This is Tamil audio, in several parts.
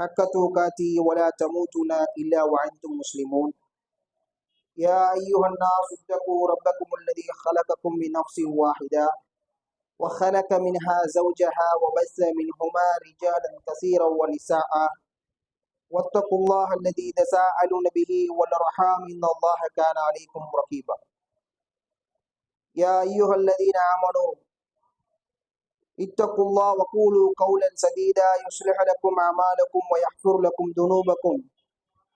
حق تقاته ولا تموتن إلا وأنتم مسلمون. يا أيها الناس اتقوا ربكم الذي خلقكم من نفس واحدة وخلق منها زوجها وبث منهما رجالا كثيرا ونساء. واتقوا الله الذي تساءلون به والأرحام إن الله كان عليكم رقيبا. يا أيها الذين آمنوا اتقوا الله وقولوا قولا سديدا يصلح لكم أعمالكم ويغفر لكم ذنوبكم.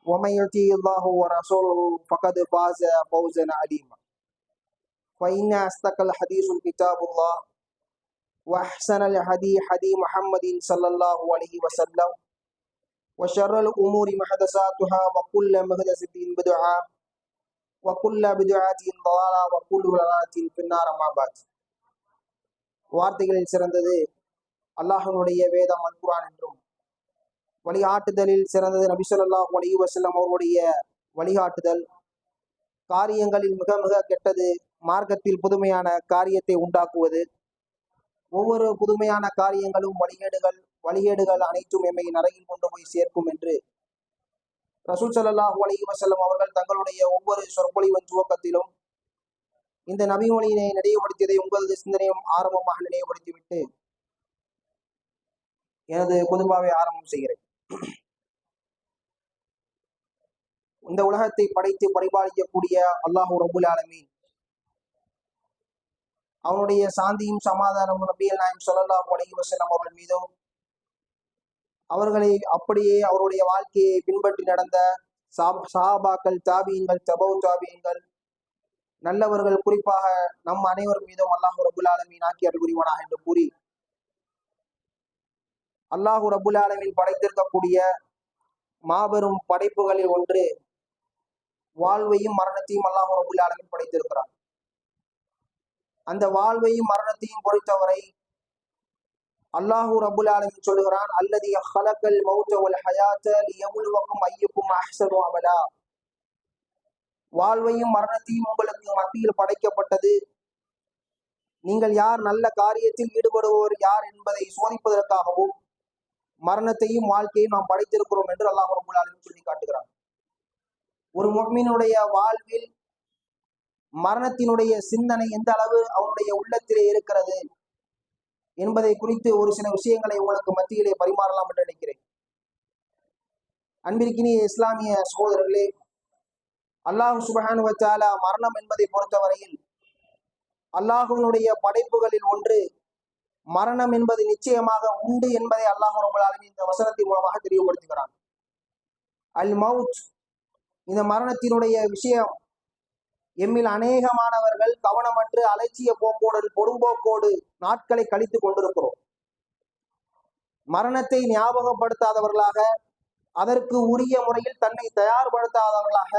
ومن يطيع الله ورسوله فقد فاز فوزا عليما فإن أصدق الحديث كتاب الله وأحسن الهدي هدي محمد صلى الله عليه وسلم وشر الأمور محدثاتها وكل محدثة بدعة وكل بدعة ضلالة وكل ضلالة في النار ما بعد. வார்த்தைகளில் சிறந்தது. அல்லாஹனுடைய வேதம் அல் குரான் என்றும் வழிகாட்டுதலில் சிறந்தது நபிசல்லாஹ் அலி வசல்லம் அவர்களுடைய வழிகாட்டுதல். காரியங்களில் மிக மிக கெட்டது மார்க்கத்தில் புதுமையான காரியத்தை உண்டாக்குவது. ஒவ்வொரு புதுமையான காரியங்களும் வழிகேடுகள் வழிகேடுகள் அனைத்தும் எம்மை நரகில் கொண்டு போய் சேர்க்கும் என்று ரசூல் சல்லாஹூ அலி வசல்லம் அவர்கள் தங்களுடைய ஒவ்வொரு சொற்பொழிவன் துவக்கத்திலும் இந்த நபிமொழியினை நினைவுபடுத்தியதை உங்களது சிந்தனையும் ஆரம்பமாக நினைவுபடுத்திவிட்டு எனது குதுபாவை ஆரம்பம் செய்கிறேன். இந்த உலகத்தை படைத்து பரிபாலிக்கக்கூடிய அல்லாஹூ ரபுல் ஆலமீன். அவனுடைய சாந்தியும் சமாதானமும் நபியல் நாயம் சொல்லல்லா உலகி வசலம் அவர்கள் மீதும் அவர்களை அப்படியே அவருடைய வாழ்க்கையை பின்பற்றி நடந்த சாப் தாபியங்கள் தபவு தாபியங்கள் நல்லவர்கள் குறிப்பாக நம் அனைவர் மீதும் அல்லாஹு ரபுல் ஆலமீன் ஆக்கி அருள் புரிவானாக என்று கூறி அல்லாஹு ரபுல் ஆலமீன் படைத்திருக்கக்கூடிய மாபெரும் படைப்புகளில் ஒன்று வாழ்வையும் மரணத்தையும் அல்லாஹு ரபுல் ஆலமின் படைத்திருக்கிறான். அந்த வாழ்வையும் மரணத்தையும் பொறுத்தவரை அல்லாஹூ ரபுல் ஆலமின் சொல்லுகிறான் அல்லது ஹலக்கல் மௌத்த வல் ஹயாத்த ஐயப்பும் ஐயுக்கும் அஹ்சனு அமலா. வாழ்வையும் மரணத்தையும் உங்களுக்கு மத்தியில் படைக்கப்பட்டது. நீங்கள் யார்? நல்ல காரியத்தில் ஈடுபடுவோர் யார் என்பதை சோதிப்பதற்காகவும் மரணத்தையும் வாழ்க்கையும் நாம் படைத்திருக்கிறோம் என்று அல்லாஹ் ரபுல் ஆலமீன் சொல்லி காட்டுகிறான். ஒரு முக்மீனுடைய வாழ்வில் மரணத்தினுடைய சிந்தனை எந்த அளவு அவனுடைய உள்ளத்திலே இருக்கிறது என்பதை குறித்து ஒரு சில விஷயங்களை உங்களுக்கு மத்தியிலே பரிமாறலாம் என்று நினைக்கிறேன். அன்பிற்கினிய இஸ்லாமிய சகோதரர்களே அல்லாஹ் சுபஹானு வச்சாலா மரணம் என்பதை பொறுத்தவரையில் அல்லாஹுவினுடைய படைப்புகளில் ஒன்று மரணம் என்பது நிச்சயமாக உண்டு என்பதை அல்லாஹ் ரபுல் இந்த வசனத்தின் மூலமாக தெளிவுபடுத்துகிறான். அல் மவுத் இந்த மரணத்தினுடைய விஷயம் எம்மில் அநேகமானவர்கள் கவனமற்று அலட்சிய போக்கோடு பொடும்போக்கோடு நாட்களை கழித்து கொண்டிருக்கிறோம். மரணத்தை ஞாபகப்படுத்தாதவர்களாக அதற்கு உரிய முறையில் தன்னை தயார்படுத்தாதவர்களாக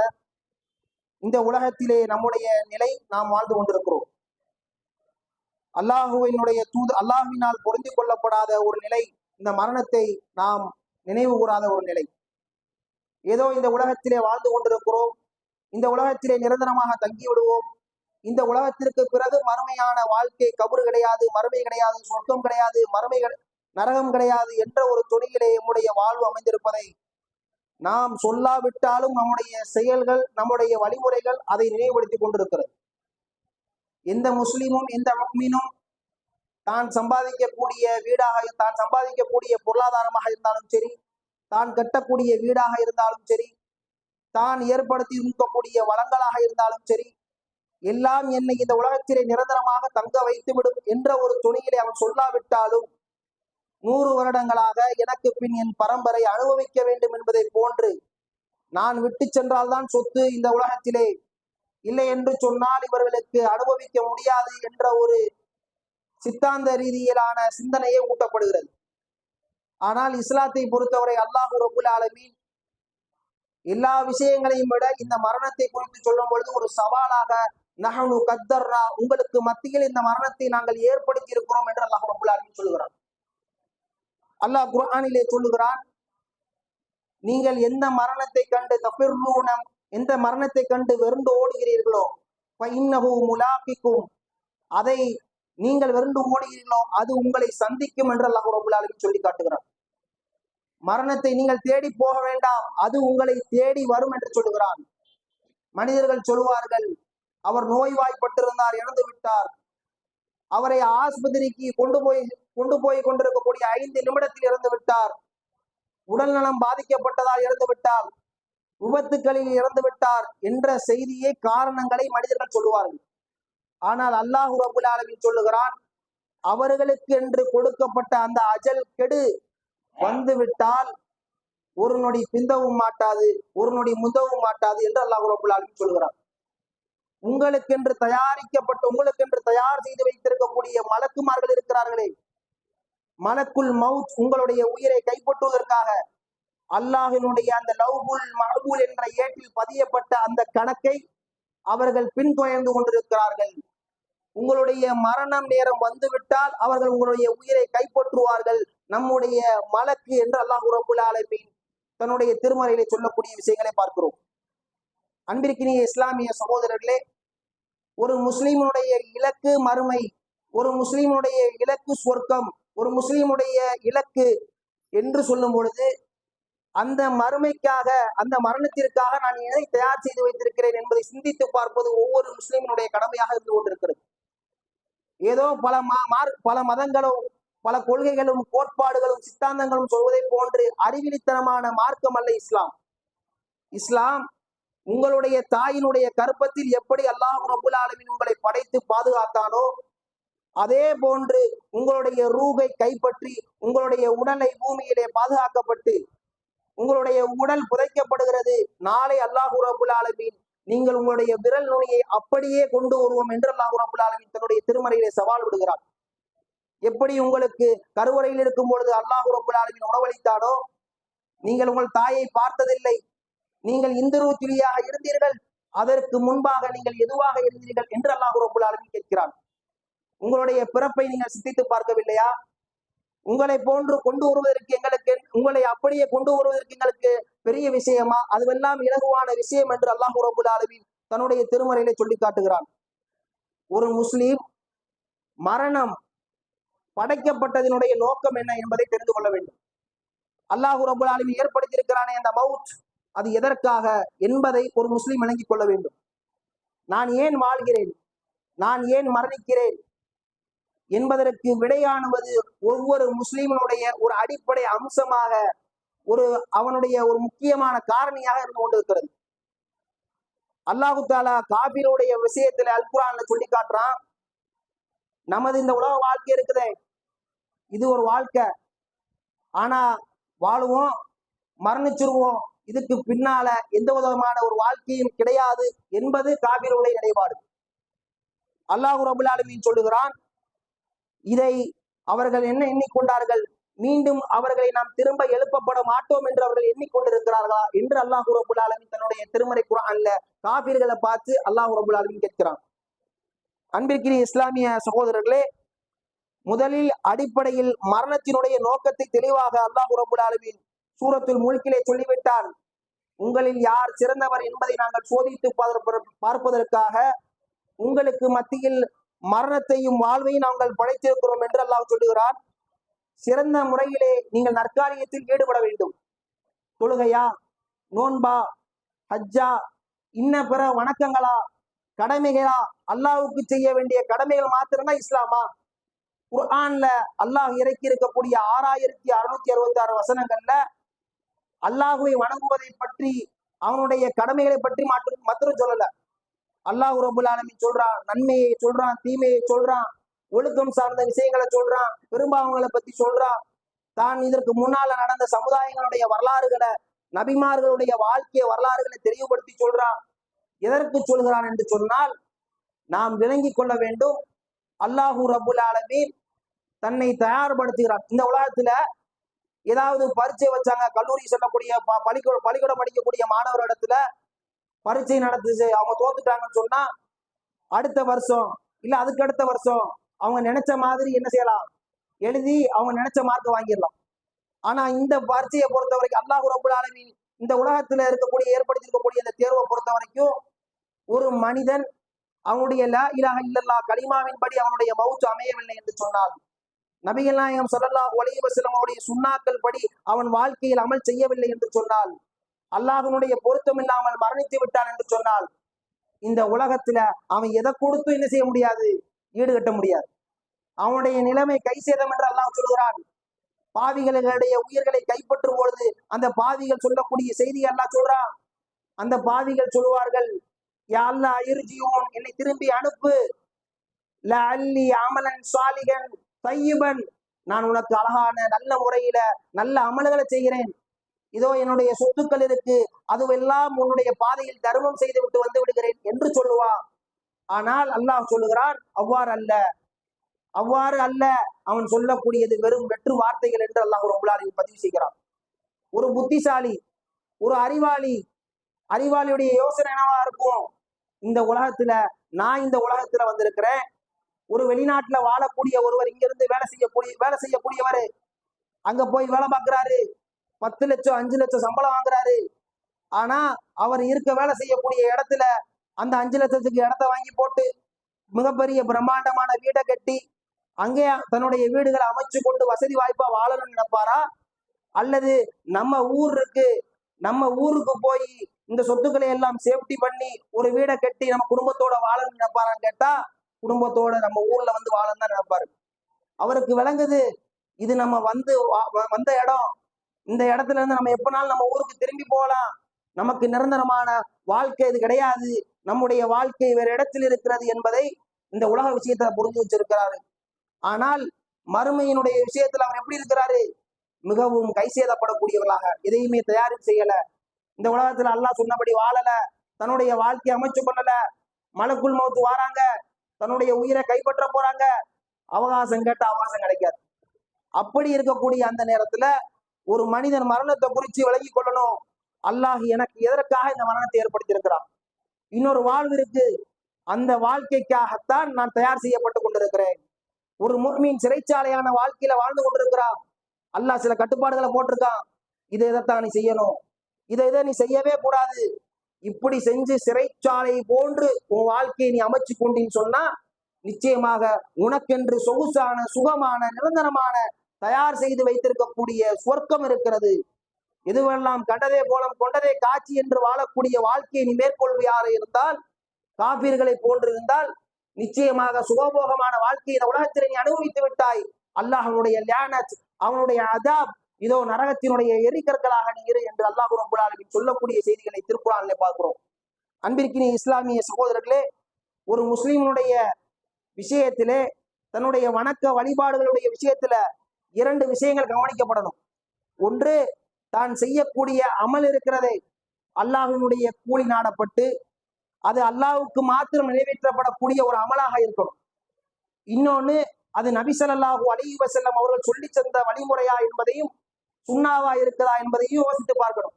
இந்த உலகத்திலே நம்முடைய நிலை நாம் வாழ்ந்து கொண்டிருக்கிறோம். அல்லாஹுவினுடைய தூது அல்லாஹுவினால் பொருந்தி கொள்ளப்படாத ஒரு நிலை இந்த மரணத்தை நாம் நினைவு கூறாத ஒரு நிலை. ஏதோ இந்த உலகத்திலே வாழ்ந்து கொண்டிருக்கிறோம் இந்த உலகத்திலே நிரந்தரமாக தங்கி விடுவோம் இந்த உலகத்திற்கு பிறகு மறுமையான வாழ்க்கை கபறு கிடையாது மறுமை கிடையாது சொர்க்கம் கிடையாது மறுமை நரகம் கிடையாது என்ற ஒரு துணியிலே நம்முடைய வாழ்வு அமைந்திருப்பதை நாம் சொல்லாவிட்டாலும் நம்முடைய செயல்கள் நம்முடைய வழிமுறைகள் அதை நினைவுபடுத்தி கொண்டிருக்கிறது. எந்த முஸ்லீமும் எந்த முக்மீனும் தான் சம்பாதிக்கக்கூடிய வீடாக தான் சம்பாதிக்கக்கூடிய பொருளாதாரமாக இருந்தாலும் சரி தான் கட்டக்கூடிய வீடாக இருந்தாலும் சரி தான் ஏற்படுத்தி இருக்கக்கூடிய வளங்களாக இருந்தாலும் சரி எல்லாம் என்னை இந்த உலகத்திலே நிரந்தரமாக தங்க வைத்துவிடும் என்ற ஒரு துணியிலே அவன் சொல்லாவிட்டாலும் நூறு வருடங்களாக எனக்கு பின் என் பரம்பரை அனுபவிக்க வேண்டும் என்பதை போன்று நான் விட்டு சென்றால்தான் சொத்து இந்த உலகத்திலே இல்லை என்று சொன்னால் இவர்களுக்கு அனுபவிக்க முடியாது என்ற ஒரு சித்தாந்த ரீதியிலான சிந்தனையே ஊட்டப்படுகிறது. ஆனால் இஸ்லாத்தை பொறுத்தவரை அல்லாஹு ரபுல் ஆலமீன் எல்லா விஷயங்களையும் விட இந்த மரணத்தை குறித்து சொல்லும் பொழுது ஒரு சவாலாக நகனு கத்தர்ரா உங்களுக்கு மத்தியில் இந்த மரணத்தை நாங்கள் ஏற்படுத்தி இருக்கிறோம் என்று அல்லாஹ் ரபுல் ஆலமின் சொல்லுகிறான். அல்லாஹ் குரானிலே சொல்லுகிறான் நீங்கள் எந்த மரணத்தை கண்டு தபிர்ரூனம் எந்த மரணத்தை கண்டு வெறுண்டு ஓடுகிறீர்களோ இன்னஹு முலாபிக்கும் அதை நீங்கள் வெறுண்டு ஓடுகிறீர்களோ அது உங்களை சந்திக்கும் என்று அல்லாஹ் ரபுல்லாலும் சொல்லி காட்டுகிறான். மரணத்தை நீங்கள் தேடி போக வேண்டாம் அது உங்களை தேடி வரும் என்று சொல்லுகிறான். மனிதர்கள் சொல்லுவார்கள் அவர் நோய்வாய்ப்பட்டிருந்தார் இறந்து விட்டார் அவரை ஆஸ்பத்திரிக்கு கொண்டு போய் கொண்டு போய் கொண்டிருக்கக்கூடிய ஐந்து நிமிடத்தில் இறந்து விட்டார். உடல் நலம் பாதிக்கப்பட்டதால் இறந்து விட்டார். விபத்துக்களில் இறந்து விட்டார் என்ற செய்தியே காரணங்களை மனிதர்கள் சொல்லுவார்கள். ஆனால் அல்லாஹு ரபுல் ஆலமின் சொல்லுகிறான் அவர்களுக்கு என்று கொடுக்கப்பட்ட அந்த அஜல் கெடு வந்துவிட்டால் ஒரு நொடி பிந்தவும் மாட்டாது ஒரு நொடி முந்தவும் மாட்டாது என்று அல்லாஹ் ரபுல் ஆலமின் சொல்கிறார் உங்களுக்கென்று தயாரிக்கப்பட்டு உங்களுக்கென்று தயார் செய்து வைத்திருக்கக்கூடிய மலக்குமார்கள் இருக்கிறார்களே. மலக்குள் மவுத் உங்களுடைய உயிரை கைப்பற்றுவதற்காக அல்லாஹினுடைய அந்த லவ்புல் மஹபூல் என்ற ஏட்டில் பதியப்பட்ட அந்த கணக்கை அவர்கள் பின்தொயர்ந்து கொண்டிருக்கிறார்கள். உங்களுடைய மரணம் நேரம் வந்துவிட்டால் அவர்கள் உங்களுடைய உயிரை கைப்பற்றுவார்கள். நம்முடைய மலக்கு என்று அல்லாஹ் ரபுல் ஆலமீன் தன்னுடைய திருமறையிலே சொல்லக்கூடிய விஷயங்களை பார்க்கிறோம். அன்பிற்கினிய இஸ்லாமிய சகோதரர்களே ஒரு முஸ்லிமுடைய இலக்கு மறுமை ஒரு முஸ்லிமுடைய இலக்கு சொர்க்கம் ஒரு முஸ்லிமுடைய இலக்கு என்று சொல்லும் பொழுது அந்த மறுமைக்காக அந்த மரணத்திற்காக நான் எதை தயார் செய்து வைத்திருக்கிறேன் என்பதை சிந்தித்து பார்ப்பது ஒவ்வொரு முஸ்லிமினுடைய கடமையாக இருந்து கொண்டிருக்கிறது. ஏதோ பல பல மதங்களும் பல கொள்கைகளும் கோட்பாடுகளும் சித்தாந்தங்களும் சொல்வதை போன்று அறிவிலித்தனமான மார்க்கம் அல்ல இஸ்லாம். இஸ்லாம் உங்களுடைய தாயினுடைய கருப்பத்தில் எப்படி அல்லாஹ் ரபுல் ஆலமின் உங்களை படைத்து பாதுகாத்தானோ அதே போன்று உங்களுடைய ரூகை கைப்பற்றி உங்களுடைய உடலை பூமியிலே பாதுகாக்கப்பட்டு உங்களுடைய உடல் புதைக்கப்படுகிறது. நாளை அல்லாஹு ரபுல் ஆலமின் நீங்கள் உங்களுடைய விரல் நுனியை அப்படியே கொண்டு வருவோம் என்று அல்லாஹு ரபுல் ஆலமின் தன்னுடைய திருமறையிலே சவால் விடுகிறார். எப்படி உங்களுக்கு கருவறையில் இருக்கும் பொழுது அல்லாஹு ரபுல் ஆலமின் உணவளித்தானோ நீங்கள் உங்கள் தாயை பார்த்ததில்லை. நீங்கள் இந்துரு துளியாக இருந்தீர்கள். அதற்கு முன்பாக நீங்கள் எதுவாக இருந்தீர்கள் என்று அல்லாஹ் ரபுல் ஆலமீன் கேட்கிறான். உங்களுடைய பிறப்பை நீங்கள் சிந்தித்து பார்க்கவில்லையா? உங்களை போன்று கொண்டு வருவதற்கு எங்களுக்கு உங்களை அப்படியே கொண்டு வருவதற்கு எங்களுக்கு பெரிய விஷயமா? அதுவெல்லாம் இலகுவான விஷயம் என்று அல்லாஹ் ரபுல் தன்னுடைய திருமறையில சொல்லி காட்டுகிறான். ஒரு முஸ்லீம் மரணம் படைக்கப்பட்டதனுடைய நோக்கம் என்ன என்பதை தெரிந்து கொள்ள வேண்டும். அல்லாஹு ரபுல் ஏற்படுத்தியிருக்கிறானே அந்த மவுத். அது எதற்காக? என்பதை ஒரு முஸ்லீம் விளங்கிக் கொள்ள வேண்டும். நான் ஏன் வாழ்கிறேன்? நான் ஏன் மரணிக்கிறேன்? என்பதற்கு விடையானுவது ஒவ்வொரு முஸ்லீமனுடைய ஒரு அடிப்படை அம்சமாக ஒரு அவனுடைய ஒரு முக்கியமான காரணியாக இருந்து கொண்டிருக்கிறது. அல்லாஹு தாலா காபிருடைய விஷயத்துல அல்குரான்ல சொல்லி காட்டுறான் நமது இந்த உலக வாழ்க்கை இருக்குதே. இது ஒரு வாழ்க்கை. ஆனா வாழுவோம் மரணிச்சிருவோம். இதுக்கு பின்னால எந்த விதமான ஒரு வாழ்க்கையும் கிடையாது என்பது காபிருடைய நிலைப்பாடு. அல்லாஹு ரபுல் ஆலமீன் சொல்லுகிறான் இதை அவர்கள் என்ன எண்ணிக்கொண்டார்கள்? மீண்டும் அவர்களை நாம் திரும்ப எழுப்பப்பட மாட்டோம் என்று அவர்கள் எண்ணிக்கொண்டிருக்கிறார்களா என்று அல்லாஹு ரபுல் ஆலமின் தன்னுடைய திருமறை குரான்ல காபீர்களை பார்த்து அல்லாஹு ரபுல் ஆலமின் கேட்கிறான். அன்பிற்கிரி இஸ்லாமிய சகோதரர்களே முதலில் அடிப்படையில் மரணத்தினுடைய நோக்கத்தை தெளிவாக அல்லாஹு ரபுல் ஆலமின் சூரத்தில் முழுக்கிலே சொல்லிவிட்டான். உங்களில் யார் சிறந்தவர் என்பதை நாங்கள் சோதித்து பார்ப்பதற்காக உங்களுக்கு மத்தியில் மரணத்தையும் வாழ்வையும் நாங்கள் படைத்திருக்கிறோம் என்று அல்லாஹ் சொல்லுகிறார் சிறந்த முறையிலே நீங்கள் நற்காரியத்தில் ஈடுபட வேண்டும். தொழுகையா? நோன்பா? ஹஜ்ஜா? இன்ன பிற வணக்கங்களா? கடமைகளா? அல்லாவுக்கு செய்ய வேண்டிய கடமைகள் மாத்திரம்தான் இஸ்லாமா? குர்ஆன்ல அல்லாஹ் இறக்கி இருக்கக்கூடிய ஆறாயிரத்தி அறுநூத்தி அறுபத்தி ஆறு வசனங்கள்ல அல்லாஹுவை வணங்குவதை பற்றி அவனுடைய கடமைகளை பற்றி மாற்றம் மத்திரம் சொல்லல. அல்லாஹ் ரபுல் ஆலமி சொல்றான் நன்மையை சொல்றான் தீமையை சொல்றான் ஒழுக்கம் சார்ந்த விஷயங்களை சொல்றான் பெரும்பாவங்களை பத்தி சொல்றான். தான் இதற்கு முன்னால நடந்த சமுதாயங்களுடைய வரலாறுகளை நபிமார்களுடைய வாழ்க்கைய வரலாறுகளை தெளிவுபடுத்தி சொல்றான். எதற்கு சொல்கிறான் என்று சொன்னால் நாம் விளங்கி கொள்ள வேண்டும் அல்லாஹூ ரபுல் ஆலமீன் தன்னை தயார்படுத்துகிறான். இந்த உலகத்துல ஏதாவது பரீட்சை வச்சாங்க கல்லூரி செல்லக்கூடிய பள்ளிக்கூட பள்ளிக்கூடம் படிக்கக்கூடிய மாணவர் இடத்துல பரீட்சை நடந்துச்சு. அவங்க தோத்துட்டாங்கன்னு சொன்னா அடுத்த வருஷம் இல்ல அதுக்கு அடுத்த வருஷம் அவங்க நினைச்ச மாதிரி என்ன செய்யலாம்? எழுதி அவங்க நினைச்ச மார்க் வாங்கிடலாம். ஆனா இந்த பரீட்சையை பொறுத்த வரைக்கும் அல்லாஹ் ரபுல் ஆலமின் இந்த உலகத்துல இருக்கக்கூடிய ஏற்படுத்தி இருக்கக்கூடிய இந்த தேர்வை பொறுத்த வரைக்கும் ஒரு மனிதன் அவனுடைய லா இலாஹ இல்லல்லா கலிமாவின்படி அவனுடைய மவுச்சு அமையவில்லை என்று சொன்னால் நபிகள் நாயகம் ஸல்லல்லாஹு அலைஹி வஸல்லம் அவருடைய சுண்ணாக்கள் படி அவன் வாழ்க்கையில் அமல் செய்யவில்லை என்று சொன்னால் அல்லாஹனுடைய பொருத்தம் இல்லாமல் மரணித்து விட்டான் என்று சொன்னால் இந்த உலகத்துல அவன் எதை கொடுத்து என்ன செய்ய முடியாது? ஈடுகட்ட முடியாது. அவனுடைய நிலைமை கை சேதம் என்று அல்லாஹ் சொல்கிறான் பாவிகளுடைய உயிர்களை கைப்பற்றும் பொழுது அந்த பாவிகள் சொல்லக்கூடிய செய்தி எல்லாம் சொல்றான். அந்த பாவிகள் சொல்லுவார்கள் யா அல்லாஹ் என்னை திரும்பி அனுப்பு. லஅல்லி அமலன் சாலிகன் தையிபன் நான் உனக்கு அழகான நல்ல முறையில நல்ல அமல்களை செய்கிறேன். இதோ என்னுடைய சொத்துக்கள் இருக்கு. அதுவெல்லாம் உன்னுடைய பாதையில் தர்மம் செய்து விட்டு வந்து விடுகிறேன் என்று சொல்லுவான். ஆனால் அல்லாஹ் சொல்லுகிறான் அவ்வாறு அல்ல. அவ்வாறு அல்ல. அவன் சொல்லக்கூடியது வெறும் வெற்று வார்த்தைகள் என்று அல்லாஹ் ரபுல்லாலின் பதிவு செய்கிறான். ஒரு புத்திசாலி ஒரு அறிவாளி அறிவாளியுடைய யோசனை என்னவா இருக்கும்? இந்த உலகத்துல நான் இந்த உலகத்துல வந்திருக்கிறேன். ஒரு வெளிநாட்டுல வாழக்கூடிய ஒருவர் இங்க இருந்து வேலை செய்யக்கூடிய வேலை செய்யக்கூடியவர் அங்க போய் வேலை பார்க்கிறாரு. பத்து லட்சம் அஞ்சு லட்சம் சம்பளம் வாங்குறாரு. ஆனா அவர் இருக்க வேலை செய்யக்கூடிய இடத்துல அந்த அஞ்சு லட்சத்துக்கு இடத்த வாங்கி போட்டு மிகப்பெரிய பிரம்மாண்டமான வீடை கட்டி அங்கே தன்னுடைய வீடுகளை அமைச்சு கொண்டு வசதி வாய்ப்பா வாழணும்னு நினைப்பாரா? அல்லது நம்ம ஊர் இருக்கு நம்ம ஊருக்கு போய் இந்த சொத்துக்களை எல்லாம் சேஃப்டி பண்ணி ஒரு வீடை கட்டி நம்ம குடும்பத்தோட வாழணும்னு நினைப்பாரான்னு கேட்டா குடும்பத்தோட நம்ம ஊர்ல வந்து வாழன்னு தான் நினைப்பாரு. அவருக்கு விளங்குது இது நம்ம வந்து வந்த இடம். இந்த இடத்துல இருந்து நம்ம எப்பனாலும் நம்ம ஊருக்கு திரும்பி போகலாம். நமக்கு நிரந்தரமான வாழ்க்கை இது கிடையாது. நம்முடைய வாழ்க்கை வேற இடத்தில் இருக்கிறது என்பதை இந்த உலக விஷயத்துல புரிஞ்சு வச்சிருக்கிறாரு. ஆனால் மறுமையினுடைய விஷயத்துல அவர் எப்படி இருக்கிறாரு? மிகவும் கை சேதப்படக்கூடியவர்களாக எதையுமே தயாரிப்பு செய்யல. இந்த உலகத்துல அல்லாஹ் சொன்னபடி வாழல தன்னுடைய வாழ்க்கையை அமைச்சு கொள்ளல. மலக்குள் மௌத்து வாராங்க. தன்னுடைய உயிரை கைப்பற்ற போறாங்க. அவகாசம் கேட்ட அவகாசம் கிடைக்காது. அப்படி இருக்கக்கூடிய அந்த நேரத்துல ஒரு மனிதன் மரணத்தை குறித்து விலகி கொள்ளணும். அல்லாஹ் எனக்கு எதற்காக இந்த மரணத்தை ஏற்படுத்தி இருக்கிறான் இன்னொரு வாழ்வு இருக்கு. அந்த வாழ்க்கைக்காகத்தான் நான் தயார் செய்யப்பட்டு கொண்டிருக்கிறேன். ஒரு முர்மீன் சிறைச்சாலையான வாழ்க்கையில வாழ்ந்து கொண்டிருக்கிறான். அல்லாஹ் சில கட்டுப்பாடுகளை போட்டிருக்கான். இதை இதைத்தான் நீ செய்யணும். இதை இதை நீ செய்யவே கூடாது. இப்படி செஞ்சு சிறைச்சாலை போன்று உன் வாழ்க்கையை நீ அமைச்சு கொண்டின்னு சொன்னா நிச்சயமாக உனக்கென்று சொகுசான சுகமான நிரந்தரமான தயார் செய்து வைத்திருக்கக்கூடிய சொர்க்கம் இருக்கிறது. எதுவெல்லாம் கண்டதே போலம் கொண்டதே காட்சி என்று வாழக்கூடிய வாழ்க்கையை நீ மேற்கொள்வையாக இருந்தால் காபீர்களை போன்றிருந்தால் நிச்சயமாக சுகபோகமான வாழ்க்கையை இந்த உலகத்தில் நீ அனுபவித்து விட்டாய். அல்லாஹ் அவனுடைய அவனுடைய அதாப் இதோ நரகத்தினுடைய எரிக்கற்களாக நீ இரு என்று அல்லாஹ் ரப்பல் சொல்லக்கூடிய செய்திகளை திருக்குறானிலே பார்க்கிறோம். அன்பிற்கினி இஸ்லாமிய சகோதரர்களே ஒரு முஸ்லிமுடைய விஷயத்திலே தன்னுடைய வணக்க வழிபாடுகளுடைய விஷயத்துல இரண்டு விஷயங்கள் கவனிக்கப்படணும். ஒன்று தான் செய்யக்கூடிய அமல் இருக்கிறதே அல்லாஹினுடைய கூலி நாடப்பட்டு அது அல்லாவுக்கு மாத்திரம் நிறைவேற்றப்படக்கூடிய ஒரு அமலாக இருக்கணும். இன்னொன்னு அது நபி ஸல்லல்லாஹு அலைஹி வஸல்லம் அவர்கள் சொல்லி தந்த வழிமுறையா என்பதையும் சுண்ணாவா இருக்குதா என்பதையும் யோசித்து பார்க்கணும்.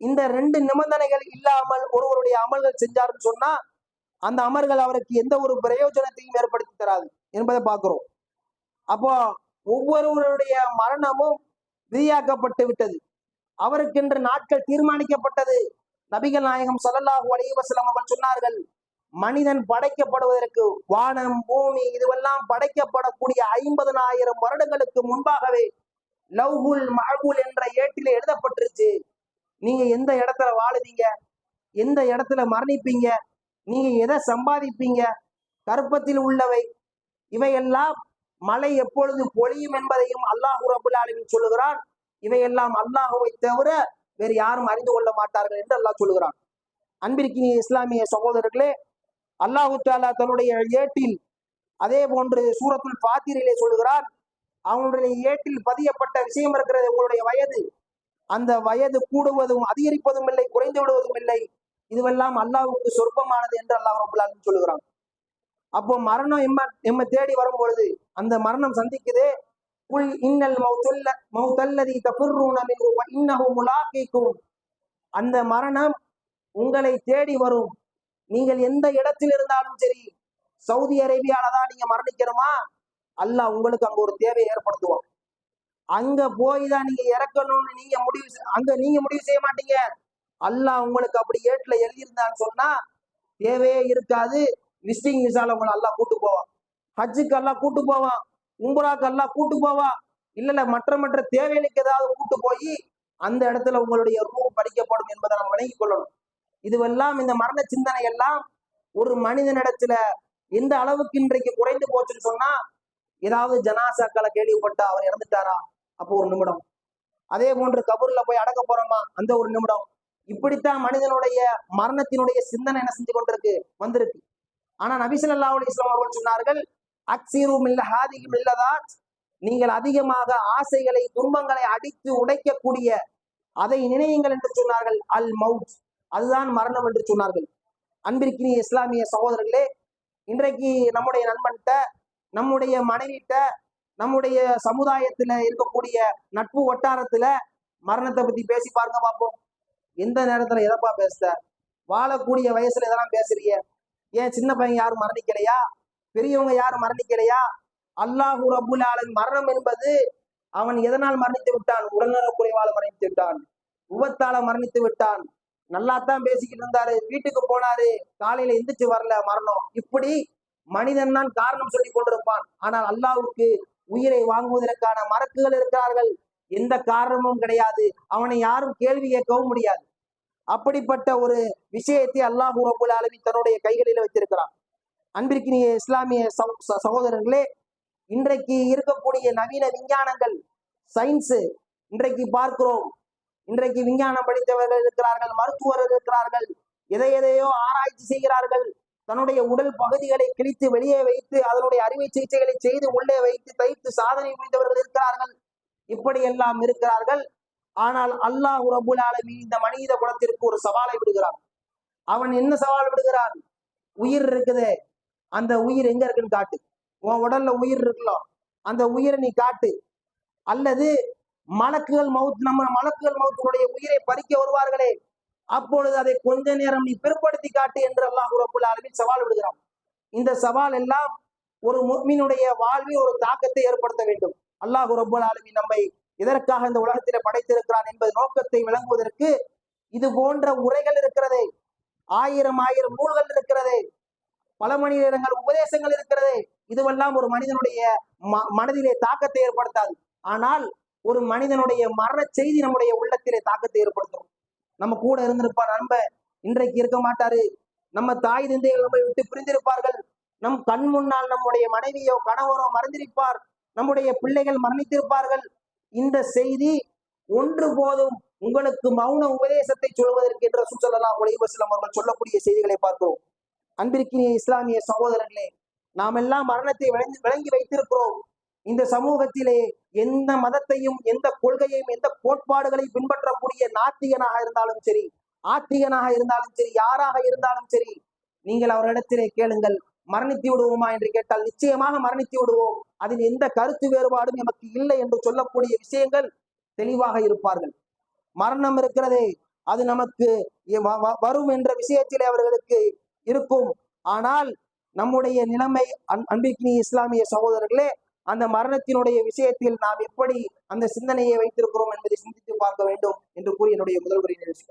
இந்த ரெண்டு நிபந்தனைகள் இல்லாமல் ஒருவருடைய அமல்கள் செஞ்சாருன்னு சொன்னா அந்த அமல்கள் அவருக்கு எந்த ஒரு பிரயோஜனத்தையும் ஏற்படுத்தி தராது என்பதை பார்க்கிறோம். அப்போ ஒவ்வொருவருடைய மரணமும் விதியாக்கப்பட்டு விட்டது. அவருக்கென்று நாட்கள் தீர்மானிக்கப்பட்டது. நபிகள் நாயகம் ஸல்லல்லாஹு அலைவசலம் அவர்கள் சொன்னார்கள் மனிதன் படைக்கப்படுவதற்கு வானம் பூமி இதுவெல்லாம் படைக்கப்படக்கூடிய ஐம்பதனாயிரம் வருடங்களுக்கு முன்பாகவே லவ்ஹுல் மஹபுல் என்ற ஏட்டிலே எழுதப்பட்டிருச்சு. நீங்க எந்த இடத்துல வாழுவீங்க? எந்த இடத்துல மரணிப்பீங்க? நீங்க எதை சம்பாதிப்பீங்க? கற்பத்தில் உள்ளவை இவையெல்லாம் மழை எப்பொழுது பொழியும் என்பதையும் அல்லாஹ் ரபுல் ஆலமீன் சொல்லுகிறான். இவையெல்லாம் அல்லாஹுவை தவிர வேறு யாரும் அறிந்து கொள்ள மாட்டார்கள் என்று அல்லாஹ் சொல்லுகிறான். அன்பிற்கினிய இஸ்லாமிய சகோதரர்களே அல்லாஹு தாலா தன்னுடைய ஏட்டில் அதே போன்று சூரத்துல் பாத்திரிலே சொல்லுகிறான் அவனுடைய ஏட்டில் பதியப்பட்ட விஷயம் இருக்கிறது உங்களுடைய வயது. அந்த வயது கூடுவதும் அதிகரிப்பதும் இல்லை குறைந்து விடுவதும் இல்லை. இதுவெல்லாம் அல்லாஹுக்கு சொற்பமானது என்று அல்லாஹ் ரபுல்லாலும் சொல்லுகிறான். அப்போ மரணம் எம்ம எம்மை தேடி வரும் பொழுது அந்த மரணம் சந்திக்குதே புல் இன்னல் மௌத்துல்ல மௌத்தல்லதி தபுர்ரூன மின்ஹு வ இன்னஹு முலாக்கிக்கும் அந்த மரணம் உங்களை தேடி வரும். நீங்கள் எந்த இடத்தில் இருந்தாலும் சரி சவுதி அரேபியால தான் நீங்க மரணிக்கணுமா? அல்லாஹ் உங்களுக்கு அங்க ஒரு தேவையை ஏற்படுத்துவோம் அங்க போய் தான் நீங்க இறக்கணும்னு நீங்க முடிவு அங்க நீங்க முடிவு செய்ய மாட்டீங்க. அல்லாஹ் உங்களுக்கு அப்படி ஏட்டுல எழுதியிருந்தான்னு சொன்னா தேவையே இருக்காது. விசிட்டிங் விசால உங்களை எல்லாம் கூட்டு போவான். ஹஜ்ஜுக்கு எல்லாம் கூட்டு போவான். உம்ராக்கு எல்லாம் கூட்டு போவான். இல்ல இல்ல மற்ற மற்ற தேவைகளுக்கு ஏதாவது கூட்டு போய் அந்த இடத்துல உங்களுடைய ரூம் படிக்கப்படும் என்பதை நம்ம விளங்கிக் கொள்ளணும். இதுவெல்லாம் இந்த மரண சிந்தனை எல்லாம் ஒரு மனிதனிடத்துல எந்த அளவுக்கு இன்றைக்கு குறைந்து போச்சுன்னு சொன்னா ஏதாவது ஜனாசாக்களை கேள்விப்பட்டா அவர் இறந்துட்டாரா? அப்போ ஒரு நிமிடம். அதே போன்று கபூர்ல போய் அடக்க போறோமா? அந்த ஒரு நிமிடம். இப்படித்தான் மனிதனுடைய மரணத்தினுடைய சிந்தனை என்ன செஞ்சு கொண்டிருக்கு? வந்திருக்கு. ஆனா நபிசல்லா அலி இஸ்லாம் அவர்கள் சொன்னார்கள் அக்சீரும் இல்ல ஹாதியும் இல்லதா நீங்கள் அதிகமாக ஆசைகளை துன்பங்களை அடித்து உடைக்கக்கூடிய அதை நினையுங்கள் என்று சொன்னார்கள். அல் மவுத். அதுதான் மரணம் என்று சொன்னார்கள். அன்பிற்கினிய இஸ்லாமிய சகோதரர்களே இன்றைக்கு நம்முடைய நண்பன்கிட்ட நம்முடைய மனைவிட்ட நம்முடைய சமுதாயத்துல இருக்கக்கூடிய நட்பு வட்டாரத்துல மரணத்தை பத்தி பேசி பாருங்க பார்ப்போம் எந்த நேரத்துல எதப்பா பேசுத வாழக்கூடிய வயசுல இதெல்லாம் பேசுறீங்க. ஏன் சின்ன பையன் யாரும் மரணிக்கலையா? பெரியவங்க யாரும் மரணிக்கலையா? அல்லாஹூ ரபுல் ஆலமீன் மரணம் என்பது அவன் எதனால் மரணித்து விட்டான்? உடல்நல குறைவால் மரணித்து விட்டான். விபத்தால மரணித்து விட்டான். நல்லாத்தான் பேசிக்கிட்டு இருந்தாரு. வீட்டுக்கு போனாரு. காலையில எந்திரிச்சு வரல மரணம். இப்படி மனிதன் தான் காரணம் சொல்லி கொண்டிருப்பான். ஆனால் அல்லாவுக்கு உயிரை வாங்குவதற்கான மரக்குகள் இருக்கிறார்கள். எந்த காரணமும் கிடையாது. அவனை யாரும் கேள்வி கேட்கவும் முடியாது. அப்படிப்பட்ட ஒரு விஷயத்தை அல்லாஹ் ரபுல் ஆலமீன் தன்னுடைய கைகளில் வைத்திருக்கிறான். அன்பிற்கினிய இஸ்லாமிய ச- சகோதரர்களே இன்றைக்கு இருக்கக்கூடிய நவீன விஞ்ஞானங்கள் சயின்ஸ் இன்றைக்கு பார்க்கிறோம். இன்றைக்கு விஞ்ஞானம் படித்தவர்கள் இருக்கிறார்கள் மருத்துவர்கள் இருக்கிறார்கள் எதை எதையோ ஆராய்ச்சி செய்கிறார்கள். தன்னுடைய உடல் பகுதிகளை கிழித்து வெளியே வைத்து அதனுடைய அறுவை சிகிச்சைகளை செய்து உள்ளே வைத்து தைத்து சாதனை புரிந்தவர்கள் இருக்கிறார்கள். இப்படி எல்லாம் இருக்கிறார்கள். ஆனால் அல்லாஹ் ரபுல் இந்த மனித குலத்திற்கு ஒரு சவாலை விடுகிறான். அவன் என்ன சவால் விடுகிறான்? உயிர் இருக்குதே. அந்த உயிர் எங்க இருக்குன்னு காட்டு. உன் உடல்ல உயிர் இருக்கலாம். அந்த உயிரை நீ காட்டு. அல்லது மலக்குகள் மவுத் நம்ம மலக்குகள் மவுத்துடைய உயிரை பறிக்க வருவார்களே. அப்பொழுது அதை கொஞ்ச நேரம் நீ பிற்படுத்தி காட்டு என்று அல்லாஹ் ரபுல் ஆலமீன் சவால் விடுகிறான். இந்த சவால் எல்லாம் ஒரு முஃமினுடைய வாழ்வில் ஒரு தாக்கத்தை ஏற்படுத்த வேண்டும். அல்லாஹ் ரபுல் ஆலமீன் நம்மை எதற்காக இந்த உலகத்தில படைத்திருக்கிறான் என்பது நோக்கத்தை விளங்குவதற்கு இது போன்ற உரைகள் இருக்கிறதே. ஆயிரம் ஆயிரம் நூல்கள் இருக்கிறதே. பல மணி நேரங்கள் உபதேசங்கள் இருக்கிறதே. இதுவெல்லாம் ஒரு மனிதனுடைய ம- மனதிலே தாக்கத்தை ஏற்படுத்தாது. ஆனால் ஒரு மனிதனுடைய மரண செய்தி நம்முடைய உள்ளத்திலே தாக்கத்தை ஏற்படுத்தும். நம்ம கூட இருந்திருப்பார் நண்பன் இன்றைக்கு இருக்க மாட்டாரு. நம்ம தாய் தந்தைகள் நம்மை விட்டு பிரிந்திருப்பார்கள். நம் கண் முன்னால் நம்முடைய மனைவியோ கணவரோ மறந்திருப்பார். நம்முடைய பிள்ளைகள் மரணித்திருப்பார்கள். இந்த செய்தி ஒன்று போதும். உங்களுக்கு மௌன உபதேசத்தை சொல்வதற்கு என்று சொல்லலாம் உலகம் அவர்கள் சொல்லக்கூடிய செய்திகளை பார்க்கிறோம். அன்பிற்கினிய இஸ்லாமிய சகோதரர்களே நாம் எல்லாம் மரணத்தை விளங்கி விளங்கி வைத்திருக்கிறோம். இந்த சமூகத்திலே எந்த மதத்தையும் எந்த கொள்கையையும் எந்த கோட்பாடுகளை பின்பற்றக்கூடிய நாத்திகனாக இருந்தாலும் சரி ஆத்திகனாக இருந்தாலும் சரி யாராக இருந்தாலும் சரி நீங்கள் அவரிடத்திலே கேளுங்கள் மரணித்து விடுவோமா என்று கேட்டால் நிச்சயமாக மரணித்து விடுவோம். அதில் எந்த கருத்து வேறுபாடும் எமக்கு இல்லை என்று சொல்லக்கூடிய விஷயங்கள் தெளிவாக இருப்பார்கள். மரணம் இருக்கிறதே அது நமக்கு வரும் என்ற விஷயத்திலே அவர்களுக்கு இருக்கும். ஆனால் நம்முடைய நிலைமை அன்- இஸ்லாமிய சகோதரர்களே அந்த மரணத்தினுடைய விஷயத்தில் நாம் எப்படி அந்த சிந்தனையை வைத்திருக்கிறோம் என்பதை சிந்தித்து பார்க்க வேண்டும் என்று கூறி என்னுடைய முதல் உரை நிறைவு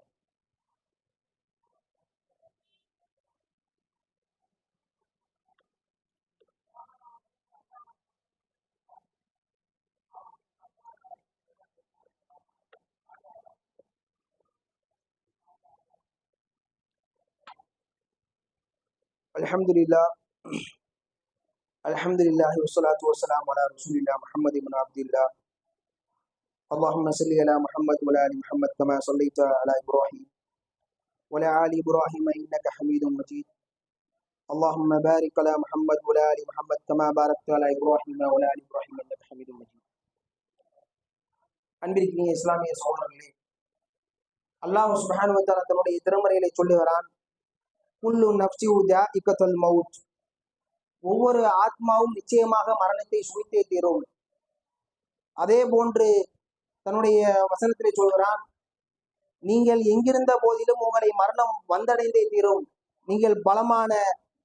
الحمد لله الحمد لله والصلاة والسلام على رسول الله محمد بن عبد الله اللهم صل على محمد وعلى آل محمد كما صليت على إبراهيم وعلى آل إبراهيم إنك حميد مجيد اللهم بارك على محمد وعلى آل محمد كما باركت على إبراهيم وعلى آل إبراهيم إنك حميد مجيد அன்பிற்கினிய இஸ்லாமிய சகோதரர்களே அல்லாஹ் சுப்ஹானஹு வ தஆலா தன்னுடைய திருமறையிலே சொல்லுகிறான் குல்லு நஃப்சி ஜாஇகத்துல் மவுத் ஒவ்வொரு ஆத்மாவும் நிச்சயமாக மரணத்தை சுழித்தே தீரும். அதே போன்று தன்னுடைய வசனத்திலே சொல்கிறான் நீங்கள் எங்கிருந்த போதிலும் உங்களை மரணம் வந்தடைந்தே தீரும். நீங்கள் பலமான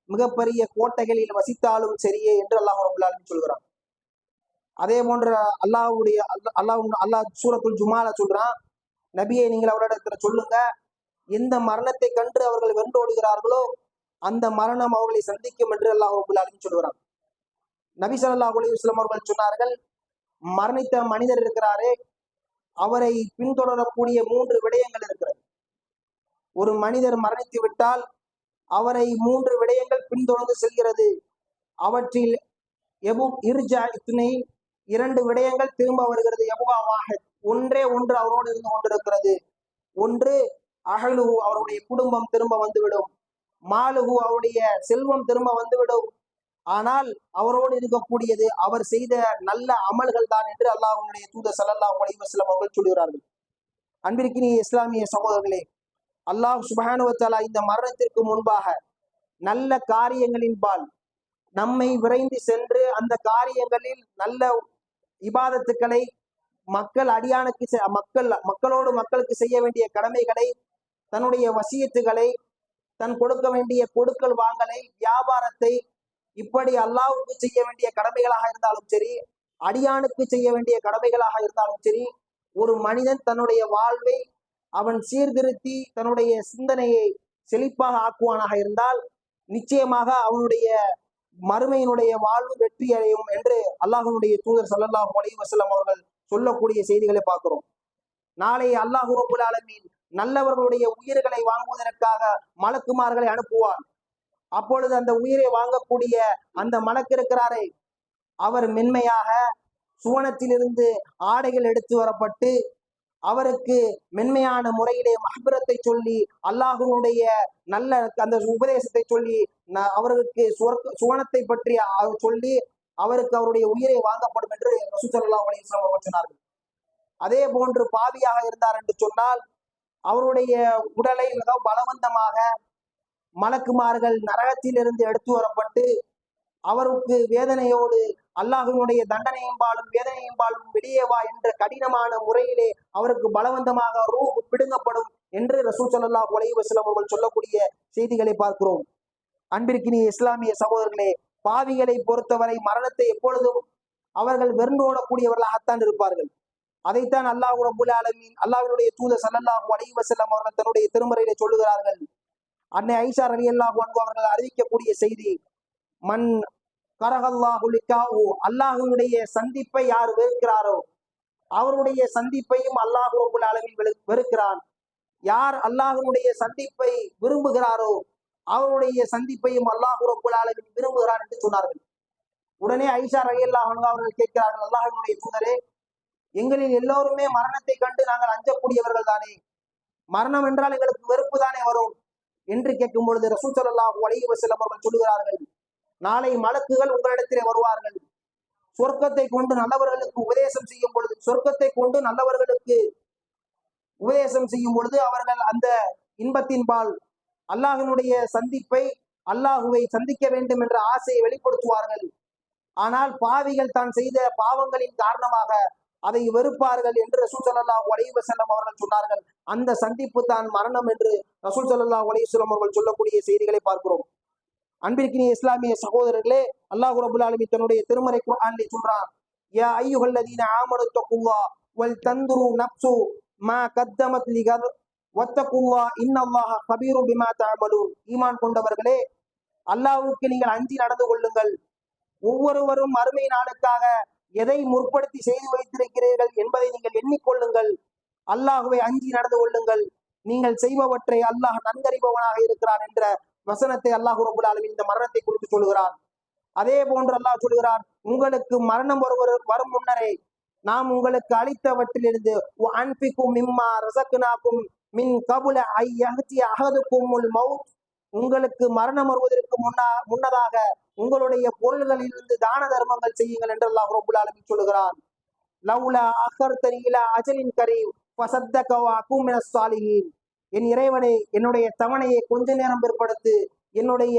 மிகப்பெரிய கோட்டைகளில் வசித்தாலும் சரியே என்று அல்லாஹ் ரபுல்லாலும் சொல்கிறான். அதே போன்ற அல்லாஹுடைய அல்லாஹ் அல்லாஹ் சூரத்துல் ஜுமால சொல்றான் நபியை நீங்கள் அவரிடத்துல சொல்லுங்க எந்த மரணத்தை கண்டு அவர்கள் வென்றோடுகிறார்களோ அந்த மரணம் அவர்களை சந்திக்கும் என்று அல்லாஹ் ரபுல் ஆலமீன் நபி சல்லா அலி இஸ்லாம் அவர்கள் சொன்னார்கள் மரணித்த மனிதர் இருக்கிறாரே அவரை பின்தொடரக்கூடிய மூன்று விடயங்கள் இருக்கிறது. ஒரு மனிதர் மரணித்து விட்டால் அவரை மூன்று விடயங்கள் பின்தொடர்ந்து செல்கிறது. அவற்றில் எபு இர்ஜா இத்துணை இரண்டு விடயங்கள் திரும்ப வருகிறது. எபுகா வாஹத் ஒன்றே ஒன்று அவரோடு இருந்து கொண்டிருக்கிறது. ஒன்று அகலு அவருடைய குடும்பம் திரும்ப வந்துவிடும். மாலுகு அவருடைய செல்வம் திரும்ப வந்துவிடும். ஆனால் அவரோடு இருக்கக்கூடியது அவர் செய்த நல்ல அமல்கள் தான் என்று அல்லாஹனுடைய தூத ஸல்லல்லாஹு அலைஹி அவர்கள் சொல்கிறார்கள் அன்பிற்கினி இஸ்லாமிய சகோதரர்களே அல்லாஹ் சுபானுவத்தாலா இந்த மரணத்திற்கு முன்பாக நல்ல காரியங்களின்பால் நம்மை விரைந்து சென்று அந்த காரியங்களில் நல்ல இபாதத்துக்களை மக்கள் அடியானுக்கு செ- மக்கள் மக்களோடு மக்களுக்கு செய்ய வேண்டிய கடமைகளை தன்னுடைய வசியத்துகளை தன் கொடுக்க வேண்டிய கொடுக்கல் வாங்கலை. வியாபாரத்தை இப்படி அல்லாவுக்கு செய்ய வேண்டிய கடமைகளாக இருந்தாலும் சரி அடியானுக்கு செய்ய வேண்டிய கடமைகளாக இருந்தாலும் சரி ஒரு மனிதன் தன்னுடைய வாழ்வை அவன் சீர்திருத்தி தன்னுடைய சிந்தனையை செழிப்பாக ஆக்குவானாக இருந்தால் நிச்சயமாக அவனுடைய மறுமையினுடைய வாழ்வு வெற்றி அடையும் என்று அல்லாஹனுடைய தூதர் ஸல்லல்லாஹு அலைஹி வசலம் அவர்கள் சொல்லக்கூடிய செய்திகளை பார்க்கிறோம். நாளை அல்லாஹு ரப்பல் ஆலமீன் நல்லவர்களுடைய உயிர்களை வாங்குவதற்காக மலக்குமார்களை அனுப்புவான் அப்பொழுது அந்த உயிரை வாங்கக்கூடிய அந்த மலக்கு இருக்கிறாரே அவர் மென்மையாக சுவனத்திலிருந்து ஆடைகள் எடுத்து வரப்பட்டு அவருக்கு மென்மையான முறையிலே மகபுரத்தை சொல்லி அல்லாஹனுடைய நல்ல அந்த உபதேசத்தை சொல்லி ந- அவருக்கு சுவர்க்க சுவனத்தை பற்றி அவர் சொல்லி அவருக்கு அவருடைய உயிரை வாங்கப்படும் என்று ரசூலுல்லாஹி அவர்கள் சொன்னார்கள். அதே போன்று பாவியாக இருந்தார் என்று சொன்னால் அவருடைய உடலை மிகவும் பலவந்தமாக மலக்குமார்கள் நரகத்திலிருந்து எடுத்து வரப்பட்டு அவருக்கு வேதனையோடு அல்லாஹினுடைய தண்டனையும் பாலும் வேதனையும் பாலும் வெளியே வா என்ற கடினமான முறையிலே அவருக்கு பலவந்தமாக ரூ பிடுங்கப்படும் என்று ரசூல் சல்லா உலகி வசலம் அவர்கள் சொல்லக்கூடிய செய்திகளை பார்க்கிறோம். அன்பிற்கினிய இஸ்லாமிய சகோதரர்களே பாவிகளை பொறுத்தவரை மரணத்தை எப்பொழுதும் அவர்கள் வெறுண்டோடக்கூடியவர்களாகத்தான் இருப்பார்கள். அதைத்தான் அல்லாஹ் ரபுல் ஆலமீன் அல்லாஹ்வினுடைய தூத ஸல்லல்லாஹு அலைஹி வசல்லம் அவர்கள் தன்னுடைய திருமறையில சொல்லுகிறார்கள். அன்னை ஐஷா ரலியல்லாஹு அன்பு அவர்கள் அறிவிக்கக்கூடிய செய்தி மன் கரகல்லாஹுலிக்காவு அல்லாஹுடைய சந்திப்பை யார் வெறுக்கிறாரோ அவருடைய சந்திப்பையும் அல்லாஹு ரபுல் ஆலமின் வெறுக்கிறான். யார் அல்லாஹனுடைய சந்திப்பை விரும்புகிறாரோ அவருடைய சந்திப்பையும் அல்லாஹ் ரபுல் ஆலமின் விரும்புகிறார் என்று சொன்னார்கள். உடனே ஐஷா ரலியல்லாஹு அவர்கள் கேட்கிறார்கள் அல்லாஹனுடைய தூதரே எங்களில் எல்லோருமே மரணத்தை கண்டு நாங்கள் அஞ்சக்கூடியவர்கள் தானே? மரணம் என்றால் எங்களுக்கு வெறுப்பு தானே வரும்? என்று கேட்கும் பொழுது ரசூல் ஸல்லல்லாஹு அலைஹி அவர்கள் சொல்லுகிறார்கள் நாளை மலக்குகள் உங்களிடத்திலே வருவார்கள். சொர்க்கத்தை கொண்டு நல்லவர்களுக்கு உபதேசம் செய்யும் பொழுது சொர்க்கத்தை கொண்டு நல்லவர்களுக்கு உபதேசம் செய்யும் பொழுது அவர்கள் அந்த இன்பத்தின்பால் அல்லாஹினுடைய சந்திப்பை அல்லாஹுவை சந்திக்க வேண்டும் என்ற ஆசையை வெளிப்படுத்துவார்கள். ஆனால் பாவிகள் தான் செய்த பாவங்களின் காரணமாக அதை வெறுப்பார்கள் என்று ரசூல் சல்லா அலைஹி அவர்கள் சொன்னார்கள். அந்த சந்திப்பு தான் மரணம் என்று ரசூல் சல்லா அலைஹி அவர்கள் சொல்லக்கூடிய செய்திகளை பார்க்கிறோம். அன்பிற்கினிய இஸ்லாமிய சகோதரர்களே அல்லாஹ் ரபுல் ஆலமி தன்னுடைய திருமறை குர்ஆனிலே சொல்றான் யா ஐயுஹல்லதீன ஆமனு தக்குல்லா வல் தந்துரு நப்சு மா கத்தமத் லிகர் வத்தகுல்லா இன்னல்லாஹ கபீரு பிமா தாமலு ஈமான் கொண்டவர்களே அல்லாஹ்வுக்கு நீங்கள் அஞ்சி நடந்து கொள்ளுங்கள். ஒவ்வொருவரும் மறுமை நாளுக்காக எதை முற்படுத்தி செய்து வைத்திருக்கிறீர்கள் என்பதை நீங்கள் எண்ணிக்கொள்ளுங்கள். அல்லாஹுவை அஞ்சி நடந்து கொள்ளுங்கள். நீங்கள் செய்பவற்றை அல்லாஹ் நன்கறிபவனாக இருக்கிறான் என்ற வசனத்தை அல்லாஹ் ரபுல் இந்த மரணத்தை குறித்து சொல்கிறான் அதே போன்று அல்லாஹ் சொல்கிறான் உங்களுக்கு மரணம் வருவர் வரும் முன்னரே நாம் உங்களுக்கு அளித்தவற்றிலிருந்து அன்பிக்கும் மிம்மா ரசக்குனாக்கும் மின் கபுல ஐ அகத்திய அகதுக்கும் மவுத் உங்களுக்கு மரணம் வருவதற்கு முன்னா முன்னதாக உங்களுடைய பொருள்களிலிருந்து தான தர்மங்கள் செய்யுங்கள் என்று அல்லாஹ் ரபுல் ஆலமீன் சொல்லுகிறான். லவ்லா அகர் இலா அஜலின் கரி ஃபசத்தக என் இறைவனை என்னுடைய தவணையை கொஞ்ச நேரம் பிற்படுத்து என்னுடைய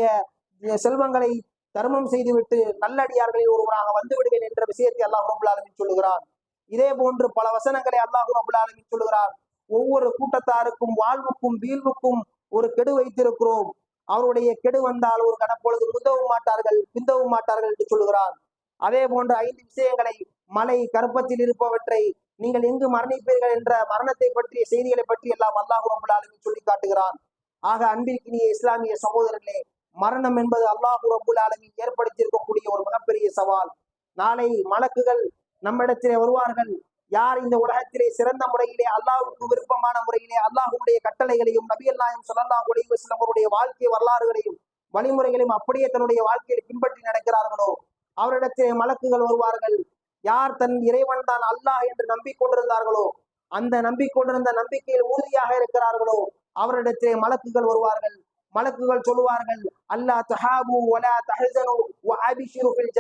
செல்வங்களை தர்மம் செய்துவிட்டு நல்லடியார்களில் ஒருவராக வந்து விடுவேன் என்ற விஷயத்தை அல்லாஹ் ரபுல் ஆலமீன் சொல்லுகிறான். இதே போன்று பல வசனங்களை அல்லாஹ் ரபுல் ஆலமீன் சொல்லுகிறான். ஒவ்வொரு கூட்டத்தாருக்கும் வாழ்வுக்கும் வீழ்வுக்கும் ஒரு கெடு வைத்திருக்கிறோம். அவருடைய கெடு வந்தால் ஒரு கணப்பொழுது முந்தவும் மாட்டார்கள் பிந்தவும் மாட்டார்கள் என்று சொல்கிறார் அதே போன்று ஐந்து விஷயங்களை மலை கருப்பத்தில் இருப்பவற்றை நீங்கள் எங்கு மரணிப்பீர்கள் என்ற மரணத்தை பற்றிய செய்திகளை பற்றி எல்லாம் அல்லாஹு ரபுல் ஆலமீன் சொல்லி காட்டுகிறான். ஆக அன்பிற்கினிய இஸ்லாமிய சகோதரர்களே மரணம் என்பது அல்லாஹு ரபுல் ஏற்படுத்தியிருக்கக்கூடிய ஒரு மிகப்பெரிய சவால். நாளை மலக்குகள் நம்மிடத்திலே வருவார்கள் யார் இந்த உலகத்திலே சிறந்த முறையிலே அல்லாஹுக்கு விருப்பமான முறையிலே அல்லாஹுடைய கட்டளைகளையும் நபி அல்லாயும் சொல்லல்லா அலைஹி வாழ்க்கை வரலாறுகளையும் வழிமுறைகளையும் அப்படியே தன்னுடைய வாழ்க்கையில் பின்பற்றி நடக்கிறார்களோ? அவரிடத்திலே மலக்குகள் வருவார்கள். யார் தன் இறைவன் தான் அல்லாஹ் என்று நம்பிக்கொண்டிருந்தார்களோ? அந்த நம்பிக்கொண்டிருந்த நம்பிக்கையில் உறுதியாக இருக்கிறார்களோ? அவரிடத்திலே மலக்குகள் வருவார்கள். மலக்குகள் சொல்லுவார்கள் அல்லா தஹாபு வலா தஹசனு வ அபிஷிரு ஃபில்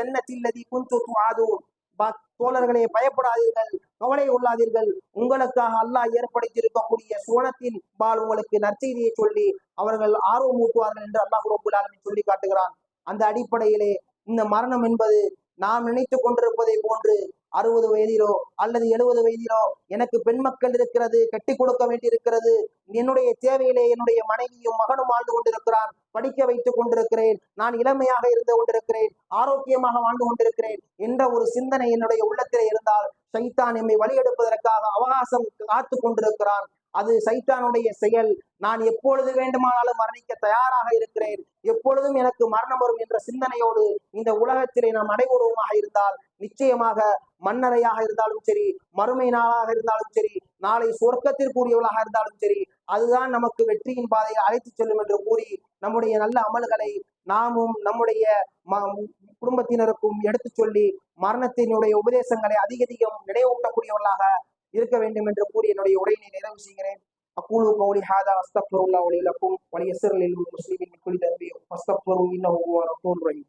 தோழர்களே பயப்படாதீர்கள் கவலை கொள்ளாதீர்கள். உங்களுக்காக அல்லாஹ் ஏற்படுத்தியிருக்கக்கூடிய சோனத்தின் பால் உங்களுக்கு நற்செய்தியை சொல்லி அவர்கள் ஆர்வம் ஊட்டுவார்கள் என்று அல்லாஹ் ரபுல் சொல்லி காட்டுகிறான். அந்த அடிப்படையிலே இந்த மரணம் என்பது நாம் நினைத்து கொண்டிருப்பதை போன்று அறுபது வயதிலோ அல்லது எழுபது வயதிலோ எனக்கு பெண் மக்கள் இருக்கிறது கட்டி கொடுக்க வேண்டியிருக்கிறது. என்னுடைய தேவையிலே என்னுடைய மனைவியும் மகனும் வாழ்ந்து கொண்டிருக்கிறான் படிக்க வைத்துக் கொண்டிருக்கிறேன். நான் இளமையாக இருந்து கொண்டிருக்கிறேன். ஆரோக்கியமாக வாழ்ந்து கொண்டிருக்கிறேன் என்ற ஒரு சிந்தனை என்னுடைய உள்ளத்திலே இருந்தால் சைத்தான் எம்மை வழியெடுப்பதற்காக அவகாசம் காத்து கொண்டிருக்கிறான் அது சைத்தானுடைய செயல். நான் எப்பொழுது வேண்டுமானாலும் மரணிக்க தயாராக இருக்கிறேன். எப்பொழுதும் எனக்கு மரணம் வரும் என்ற சிந்தனையோடு இந்த உலகத்திலே நாம் நடைபெறுவோமாக இருந்தால் நிச்சயமாக மன்னரையாக இருந்தாலும் சரி மறுமை நாளாக இருந்தாலும் சரி நாளை சொர்க்கத்திற்குரியவளாக இருந்தாலும் சரி அதுதான் நமக்கு வெற்றியின் பாதையை அழைத்து செல்லும் என்று கூறி நம்முடைய நல்ல அமல்களை நாமும் நம்முடைய குடும்பத்தினருக்கும் எடுத்துச் சொல்லி மரணத்தினுடைய உபதேசங்களை அதிக அதிகம் நினைவூட்டக்கூடியவர்களாக இருக்க வேண்டும் என்று கூறி என்னுடைய உரையினை நிறைவு செய்கிறேன் أقول قولي هذا أستغفر الله لي لكم وليسر للمسلمين من كل ذنب فاستغفروا إنه هو الغفور الرحيم